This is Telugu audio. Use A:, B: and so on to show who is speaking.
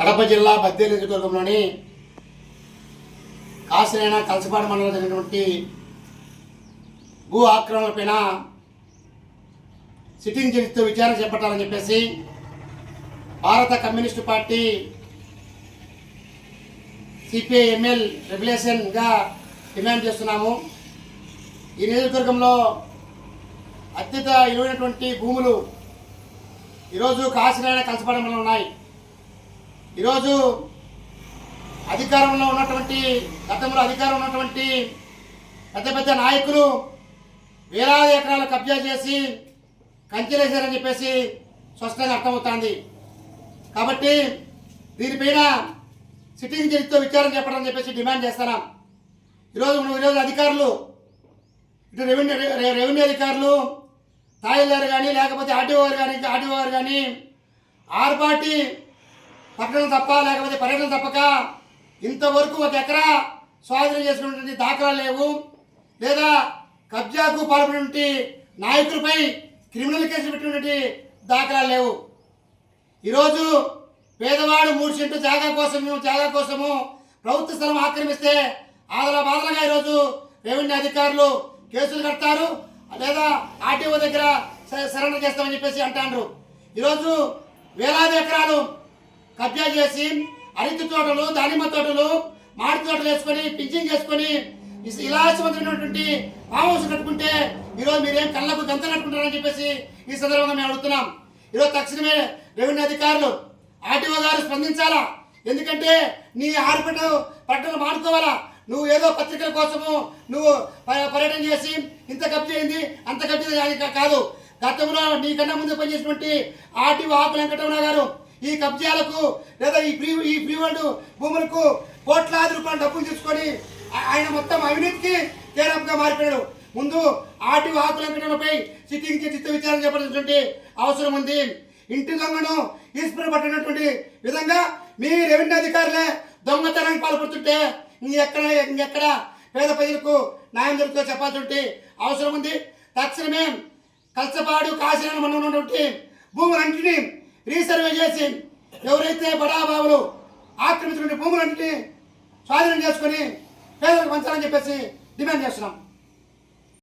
A: కడప జిల్లా బద్దేలు నియోజకవర్గంలోని కాసినేన కలసపాడు మండలం జరిగినటువంటి భూ ఆక్రమణలపైన సిట్టింగ్ జడ్జితో విచారణ చేపట్టాలని చెప్పేసి భారత కమ్యూనిస్టు పార్టీ సిపిఐఎంఎల్ రెగ్యులేషన్గా డిమాండ్ చేస్తున్నాము. ఈ నియోజకవర్గంలో అత్యంత ఇరువైనటువంటి భూములు ఈరోజు కాశీనారాయణ కలసపడంలో ఉన్నాయి. ఈరోజు అధికారంలో ఉన్నటువంటి గతంలో అధికారం ఉన్నటువంటి పెద్ద పెద్ద నాయకులు వేలాది ఎకరాలు కబ్జా చేసి కంచెలేశారని చెప్పేసి స్పష్టంగా అర్థమవుతుంది. కాబట్టి దీనిపైన సిట్టింగ్ జడ్జితో విచారణ చెప్పడం చెప్పేసి డిమాండ్ చేస్తున్నాం ఈరోజు ఈరోజు అధికారులు ఇటు రెవెన్యూ రెవెన్యూ అధికారులు తాయిల్దారు కానీ లేకపోతే ఆర్టీఓ గారు కానీ ఆర్టీఓ గారు కానీ ఆర్పాటి పట్టణం తప్ప లేకపోతే పర్యటన తప్పక ఇంతవరకు ఒక ఎకరా స్వాధీనం చేసుకున్నటువంటి దాఖలా లేవు. లేదా కబ్జాకు పాల్పడినటువంటి నాయకులపై క్రిమినల్ కేసులు పెట్టినటువంటి దాఖలా లేవు. ఈరోజు పేదవాడు మూడు సెంటు జాగా కోసము జాగా కోసము ప్రభుత్వ స్థలం ఆక్రమిస్తే ఆదల బాధలుగా ఈరోజు రెవెన్యూ అధికారులు కేసులు కడతారు లేదా ఆర్టీఓ దగ్గర సరెండర్ చేస్తామని చెప్పేసి అంటాండ్రు. ఈరోజు వేలాది ఎకరాలు కబ్జా చేసి అరటి తోటలు దానిమ్మ తోటలు మామిడి తోటలు వేసుకొని పింఛింగ్ చేసుకొని ఇస్- ఇలాసవంతమైనటువంటి ఫామ్ హౌస్ కట్టుకుంటే ఈరోజు మీరేం కళ్ళకు గంత కట్టుకుంటారని చెప్పేసి ఈ సందర్భంగా మేము అడుగుతున్నాం. ఈరోజు తక్షణమే రెవెన్యూ అధికారులు ఆర్టీఓ గారు స్పందించాలా? ఎందుకంటే నీ ఆర్పిట పట్టణం మాడుకోవాలా నువ్వు ఏదో పత్రికల కోసము నువ్వు ప- పర్యటన చేసి ఇంత కబ్జీ అయింది అంత కబ్జీ కాదు. గతంలో నీకన్నా ముందు పనిచేసినటువంటి ఆర్టీఓ ఆకు వెంకటరమణ గారు ఈ కబ్జాలకు లేదా ఈ ఫ్రీ ఈ ఫ్రీవర్డ్ భూములకు కోట్లాది రూపాయలు డబ్బులు తీసుకొని ఆయన మొత్తం అవినీతికి తీరంగా మారిపోయాడు. ముందు ఆటి ఆకు ఘటనపై సిట్టింగ్ చిత్త విచారణ చేపట్టినటువంటి అవసరం ఉంది. ఇంటి దొంగను ఈశ్వర పట్టినటువంటి విధంగా మీ రెవెన్యూ అధికారులే దొంగతనానికి పాల్పడుతుంటే ఇంకెక్కడ ఇంకెక్కడ పేద ప్రజలకు న్యాయం జరుగుతుందో చెప్పాల్సి అవసరం ఉంది. తక్షణమే కలసపాడు కాశీలను మనం ఉన్నటువంటి భూములన్నింటినీ రీసర్వే చేసి ఎవరైతే బడాబాబులు ఆక్రమించిన భూములన్నింటినీ స్వాధీనం చేసుకొని పేదలకు పంచాలని చెప్పేసి డిమాండ్ చేస్తున్నాం.